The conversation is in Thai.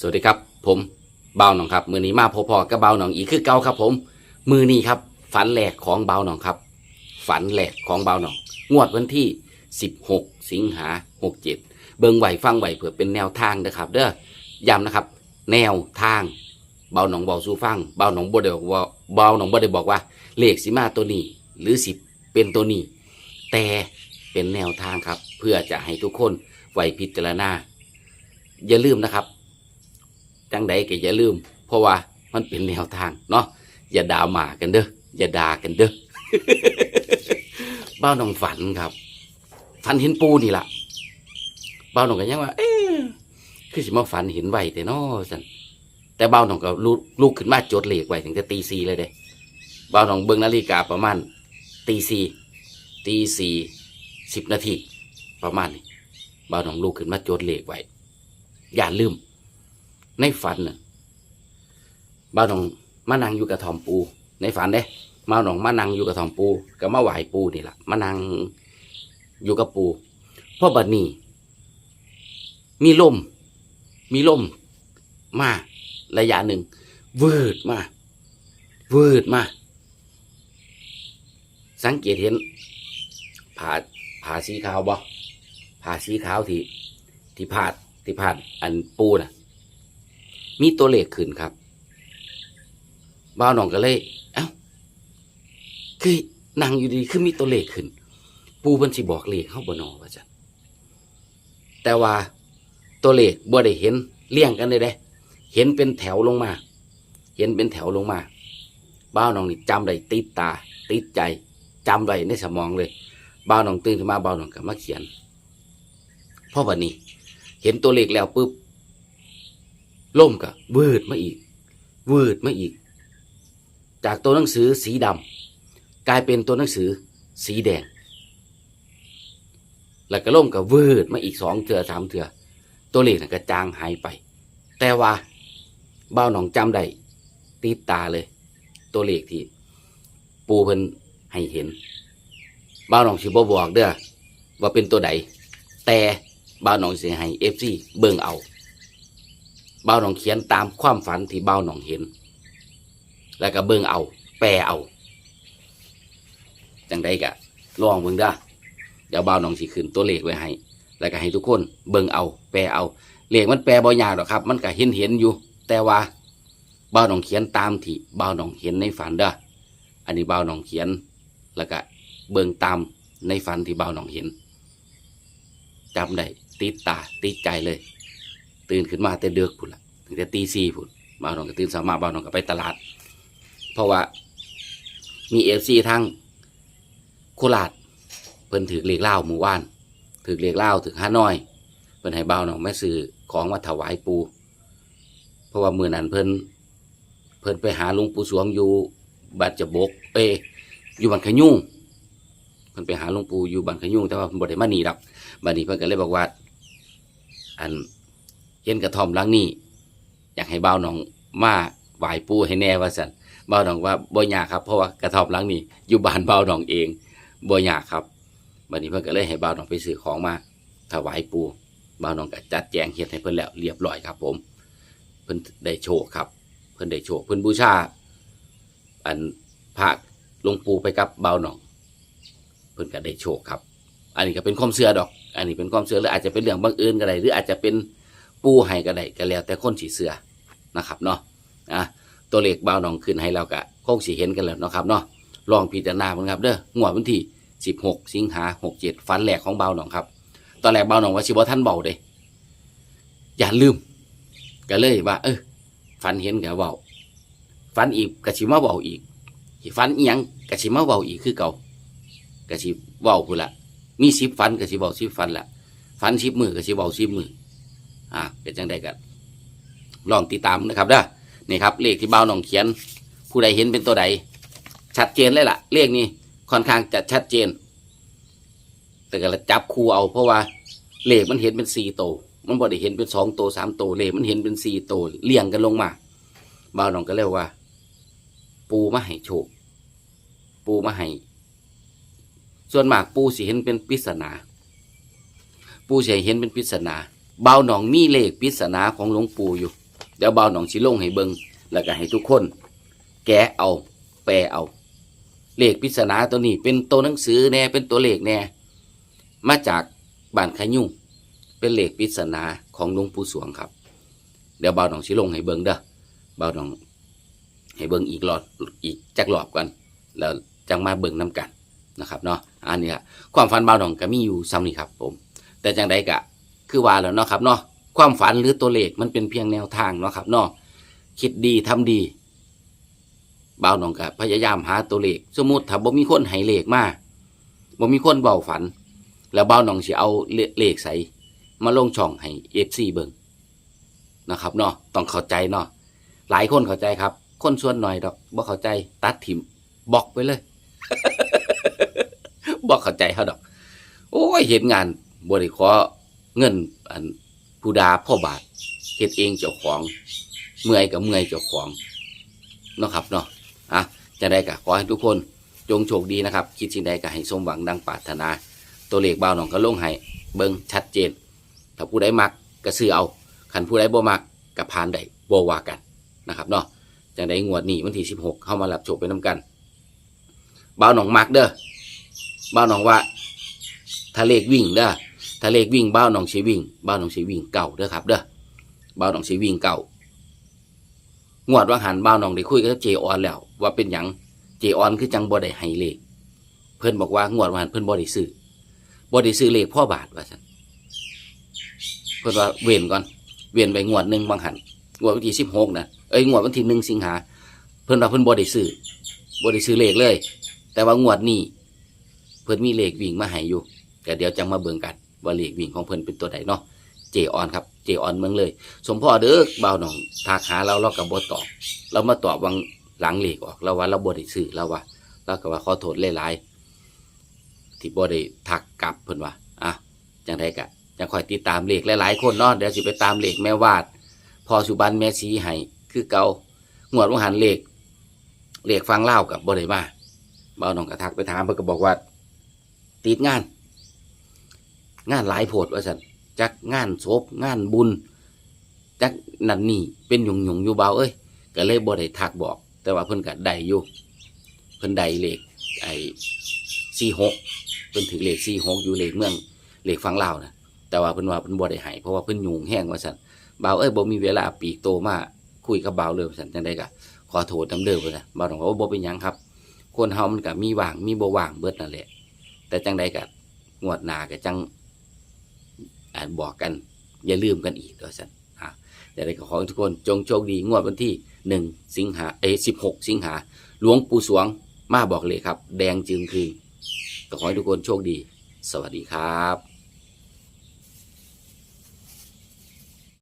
สวัสดีครับ ผมเบาหนองครับ มือนี้มาพอๆกับเบาหนองอีกคือเก่าครับ ผม มือนี้ครับ ฝันแหลกของเบาหนองครับ ฝันแหลกของเบาหนอง งวดวันที่ 16 สิงหา67 เบิงไหวฟังไหวเผื่อเป็นแนวทางนะครับ เด้อย้ำนะครับ แนวทาง เบาหนองเบอกสู้ฟัง เบาหนองบ่ได้บอกว่าเบาหนองบ่ได้บอกว่า เลขสิมาตัวนี้ หรือสิเป็นตัวนี้ แต่เป็นแนวทางครับ เพื่อจะให้ทุกคนไหวพิจารณาอย่าลืมนะครับ จังใดก็อย่าลืม เพราะว่ามันเป็นแนวทางเนาะอย่าด่าหมากันเด้ออย่าด่ากันเด้อบ้าน้องฝันครับฝันเห็นปูนี่ล่ะบ้าน้องก็ยังว่า เอ๊ะคือสิมาฝันเห็นไหวแต่นอสันแต่บ้าน้องก็ลุกลุกขึ้นมาจดเลขไว้ถึงจะตีสี่เลยเด้บ้าน้องเบิ่งนาฬิกาประมาณตีสี่ตีสี่สิบนาทีประมาณนี้บ้าน้องลุกขึ้นมาจดเลขไว้อย่าลืม ในฝันน่ะบ้าวหนองมานั่งอยู่กระท่อมปู ในฝันเด้บ้าหนองมานั่งอยู่กระท่อมปูก็มาไหวปูนี่แหละมานั่งอยู่กับปูเพราะบัดนี้ มีลม มีลม มาระยะหนึ่งวืดมาวืดมา สังเกตเห็นผ่าผ่าสีขาวบ่ผ่าสีขาวที่ที่พาดที่พาดอันปูน่ะ มีตัวเลขขึ้นครับบ้าวหนองก็เลย เอ้า คือนั่งอยู่ดีคือมีตัวเลขขึ้น ปูเพิ่นสิบอกเลขเข้าบนอว่าจันแต่ว่าตัวเลขบ่ได้เห็นเลี่ยงกันเลยเด้ เห็นเป็นแถวลงมา เห็นเป็นแถวลงมาบ้าวหนองนี่จำได้ติดตา ติดใจจำไว้ในสมองเลยบ้าวหนองตื่นขึ้นมาบ้าวหนองก็มาเขียนพราะวันนี้ เห็นตัวเลขแล้วปุ๊บ ล่มก็วืดมาอีกวืดมาอีก จากตัวหนังสือสีดำกลายเป็นตัวหนังสือสีแดง แล้วก็ล่มก็วืดมาอีกสองเถื่อสามเถื่อตัวเลขน่ะก็จางหายไป แต่ว่าเบ้าหนองจำได้ติดตาเลย ตัวเลขที่ ปูเพิ่นให้เห็นเบ้าหนองสิบบอกเด้อว่าเป็นตัวใดแต่บ้าหนองเสียให้เอฟซีเบิ่งเอา บ้าวหนองเขียนตามความฝันที่บ้าวหนองเห็น แล้วก็เบิ่งเอา แปลเอาจังใดกะลองเบิ่งเด้เดี๋ยวบ้าวหนองสิขึ้นตัวเลขไว้ให้ แล้วก็ให้ทุกคนเบิ่งเอา แปลเอา เลขมันแปลบ่ยากหรอกครับ มันก็เห็นเห็นอยู่ แต่ว่าบ้าวหนองเขียนตามที่บ้าวหนองเห็นในฝันเด้ออันนี้บ้าวหนองเขียน แล้วก็เบิ่งตามในฝันที่บ้าวหนองเห็นจำได้ติดตาติดใจเลย ตื่นขึ้นมาแต่เดือกพุ่นละถึงแต่ตีสี่พุ่นบ่าวน้องก็ตื่นสามารถบ่าวน้องก็ไปตลาด เพราะว่ามีเอฟซีทั้งโคราชเพิ่นถือเลขเล่าหมู่บ้านถือเลขเล่าถือห้าน้อยเพิ่นให้บ่าวน้องแม่ซื้อของมาถวายปู เพราะว่ามือนั้นเพิ่นเพิ่นไปหาลุงปู่สวงอยู่บัดจะบก เอ อยู่บันขยุ่งเพิ่นไปหาลุงปู่อยู่บันขยุ่งแต่ว่าเพิ่นบ่ได้มานี่ดอกบัดนี้เพิ่นก็เลยบอกว่า อัน เห็นกระท่อมหลังนี้ อยากให้บ่าวหนองมาไหว้ปู่ให้แน่ว่าซั่นบ่าวหนองว่าบ่ยากครับ เพราะว่ากระท่อมหลังนี้ อยู่บ้านบ่าวหนองเองบ่ยากครับบัดนี้เพิ่นก็เลยให้บ่าวหนองไปซื้อของมาถวายปู่บ่าวหนองก็จัดแจงเฮ็ดให้เพิ่นแล้วเรียบร้อยครับ ผม เพิ่นได้โชคครับ เพิ่นได้โชคเพิ่นบูชา อันพระลงปูไปกับบ่าวหนองเพิ่นก็ได้โชคครับ อันนี้ก็เป็นความเชื่อดอก อันนี้เป็นความเชื่อหรืออาจจะเป็นเรื่องบังเอิญก็ได้หรืออาจจะเป็น ปูให้ก็ได้ก็แล้วแต่คนสีเสือนะครับเนาะอะตัวเลขบ่าหนองขึ้นให้เราก็คงสีเห็นกันแล้วนะครับเนาะลองพิจารณาบิ่งครับเด้องวดวันที่ 16 สิงหา67ฟันแหลกของเบาหนองครับ ตอนแรกเบาหนองว่าสิบ่ท่านเบาเด้อย่าลืมก็เลยว่า เออฝันเห็นก็เว้าฝันอีกก็สิมาเว้าอีกฝันอีหยังก็สิมาเว้าอีกคือเก่าก็สิเว้าพุ่นละมีสิบฟันกับสิบเบาสิบฟันละฟันสิบมือกับสิบเบาสิบมือ อ่าเป็นจังใดกันลองติดตามนะครับเด้อนี่ครับเลขที่เบาหนองเขียน ผู้ใดเห็นเป็นตัวใด ชัดเจนเลยล่ะ เลขนี้ค่อนข้างจะชัดเจน แต่ก็จับคูเอา เพราะว่าเลขมันเห็นเป็นสี่โตวมันบ่ได้เห็นเป็นสองโตวสามโตวเลขมันเห็นเป็นสี่โตวเลี่ยงกันลงมาเบาหนองก็เรียกว่า ปูมาให้โชคปูมาให้ส่วนมากปูสิเห็นเป็นปริศนา ปูสิเห็นเป็นปริศนา เบาหนองมีเลขปริศนาของหลวงปู่อยู่ เดี๋ยวเบาหนองสิลงให้เบิงแล้วก็ให้ทุกคน แกะเอา แปลเอา เลขปริศนาตัวนี้ เป็นตัวหนังสือแน่เป็นตัวเลขแน่มาจากบ้านขยุ่งเป็นเลขปริศนาของหลวงปู่สวงครับ เดี๋ยวเบาหนองสิลงให้เบิงเด้อเบาหนองให้เบิงอีกรอบอีกจักรอบกัน แล้วจังมาเบิงน้กันนะครับเนาะอันนี้ความฝันเบาหนองก็มีอยู่ซ้ำนี่ครับ ผม แต่จังใดกะ คือว่าแล้วเนาะครับเนาะความฝันหรือตัวเลขมันเป็นเพียงแนวทางเนาะครับเนาะคิดดีทำดีบ่าวหนองกะพยายามหาตัวเลขสมมติถ้าบ่มีคนให้เลขมาบ่มีคนเบาฝัน แล้วบ่าวหนองสิเอาเลเลขใสมาลงช่องให้ FC เบิ่งนะครับเนาะต้องเข้าใจเนาะหลายคนเข้าใจครับ คนส่วนหน่อยดอกบ่เข้าใจตัดถิมบล็อกไปเลยบ่เข้าใจเฮาดอก โอ้ยเห็นงานบริขอ เงินอันผู้ดาพ่อบาทเฮ็ดเองเจ้าของ เมื่อยกับเมื่อยเจ้าของเนาะครับเนาะอะจะได้กะขอให้ทุกคนจงโชคดีนะครับ คิดสิ่งใดก็ให้สมหวังดังปรารถนา ตัวเลขบ่าวหนองก็ลงให้เบิ่งชัดเจน ถ้าผู้ใดมักก็ซื้อเอาคันผู้ใดบ่มักก็ผ่านได้บ่ว่ากันนะครับเนาะจังได้งวดนี้วันที่16 เข้ามารับโชคไปนํกันบ่าวหนองมักเด้อบ่าวหนองว่าถ้าเลขวิ่งเด้อ ถ้าเลขวิ่งบ้าหนองสีวิ่งบ้าหนองสีวิ่งเก่าเด้อครับ เด้อบ้าหนองสีวิ่งเก่างวดว่างหันบ้าหนองได้คุยกับเจออนแล้ว ว่าเป็นหยังเจออนคือจังบ่ได้ให้เลข เพิ่อนบอกว่างวดว่างหันเพิ่อนบ่ได้ซื้อบ่ได้ซื้อเลขพ่อบาทว่าซั่นเพิ่อนว่าเว้นก่อนเว้นไปงวดหนึ่งบางหันงวดวันที่16นะเอ้ยงวดวันที่1สิงหาเพิ่อนว่าเพิ่อนบ่ได้ซื้อบ่ได้ซื้อเลขเลย แต่ว่างวดนี้เพิ่อนมีเลขวิ่งมาให้อยู่ก็เดี๋ยวจังมาเบิ่งกัน ว่าเลขวิ่งของเพิ่นเป็นตัวใดเนาะเจออนครับเจออนเมืองเลย สมพ่อเด้อบ่าวหนองทักหาเราเราก็บ่ตอบเรามาตอบวังหลังเลขออกเราว่าเราบ่ได้ซื้อเราว่าเราก็ว่าขอโทษหลายๆที่บ่ได้ทักกลับเพิ่นว่าอะจังไดก็จังคอยติดตามเลขหลายๆคนเนาะเดี๋ยวสิไปตามเลขแม่วาดพอสุบันแม่สีให้คือเก่างวดว่าหันเลขเลขฟังเล่ากับบ่ได้มาเบาหนองก็ทักไปถามเพิ่นก็บอกว่า ติดงาน งานหลายโพดว่าสันจักงานศพงานบุญ จักนั่นนี่เป็นหยงหยงอยู่เบาเอ้ยก็เลยบ่ได้ทักบอก แต่ว่าเพิ่นก็ได้อยู่เพิ่นได้เลขไอ้สี่หกเพิ่นถือเลขสี่หกอยู่เลขเมืองเลขฟังลาวนะแต่ว่าเพิ่นว่าเพิ่นบ่ได้ให้เพราะว่าเพิ่นยุงแห้งว่าสันเบาเอ้ยบ่มีเวลาปีกโตมาคุยกับเบาเลยว่าสันจังได้ก็ขอโทษน้ำเด้อว่าซั่นเบาต้องว่าบ่เป็นหยังครับ คนเฮามันก็มีว่างมีบ่ว่างเบิดนั่นแหละแต่จังใดก็งวดหน้าก็จัง บอกกันอย่าลืมกันอีกด้วยสันอะแต่ใดก็ของทุกคนจงโชคดีงวดวันที่หนึ่งสิงหาเอสิบหกสิงหาหลวงปู่สวงมาบอกเลยครับ แดงจึงคือขอให้ทุกคนโชคดี สวัสดีครับ